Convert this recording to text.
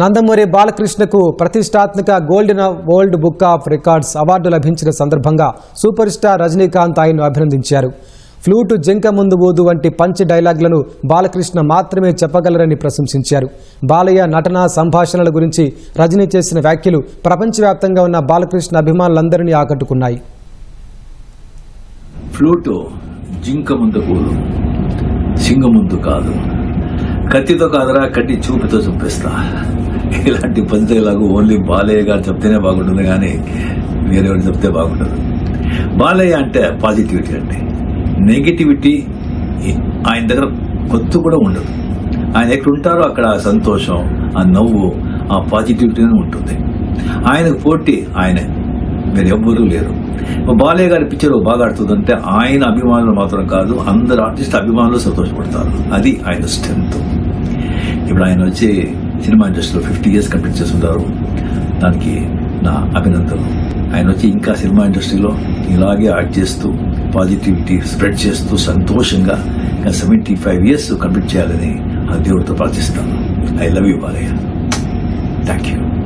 నందమూరి బాలకృష్ణకు ప్రతిష్టాత్మక golden world book of records award లభించిన సందర్భంగా సూపర్ స్టార్ రజనీకాంత్ ఆయన్ను అభినందించారు. ఫ్లూటు జింక ముందు ఊదు వంటి పంచ్ డైలాగ్లను బాలకృష్ణ మాత్రమే చెప్పగలరని ప్రశంసించారు. బాలయ్య నటన సంభాషణల గురించి రజనీ చేసిన వ్యాఖ్యలు ప్రపంచవ్యాప్తంగా ఉన్న బాలకృష్ణ అభిమానులందరినీ ఆకట్టుకున్నాయి. ఫ్లూటు జింక ముందు కూడు సింగ ముందు కాదు. కత్తితో కాదురా కట్టి చూపుతో చూపిస్తా. ఇలాంటి పంచలాగు ఓన్లీ బాలయ్య గారు చెప్తేనే బాగుంటుంది కానీ వేరేవాడు చెప్తే బాగుంటుంది బాలయ్య అంటే పాజిటివిటీ అండి. నెగిటివిటీ ఆయన దగ్గర కొత్తు కూడా ఉండదు. ఆయన ఎక్కడ ఉంటారో అక్కడ ఆ సంతోషం ఆ నవ్వు ఆ పాజిటివిటీనే ఉంటుంది. ఆయనకు పోటీ ఆయనే. మీరు ఎవ్వరూ లేరు. బాలయ్య గారి పిక్చర్ బాగా ఆడుతుందంటే ఆయన అభిమానులు మాత్రం కాదు అందరు ఆర్టిస్ట్ అభిమానులు సంతోషపడతారు. అది ఆయన స్ట్రెంత్ ఇప్పుడు ఆయన వచ్చి సినిమా ఇండస్ట్రీలో ఫిఫ్టీ ఇయర్స్ కంప్లీట్ చేస్తుంటారు. దానికి నా అభినందనలు. ఆయన వచ్చి ఇంకా సినిమా ఇండస్ట్రీలో ఇలాగే యాక్ట్ చేస్తూ పాజిటివిటీ స్ప్రెడ్ చేస్తూ సంతోషంగా ఇంకా సెవెంటీ ఫైవ్ ఇయర్స్ కంప్లీట్ చేయాలని ఆ దేవుడితో ప్రార్థిస్తాను. I love you Balayya. Thank you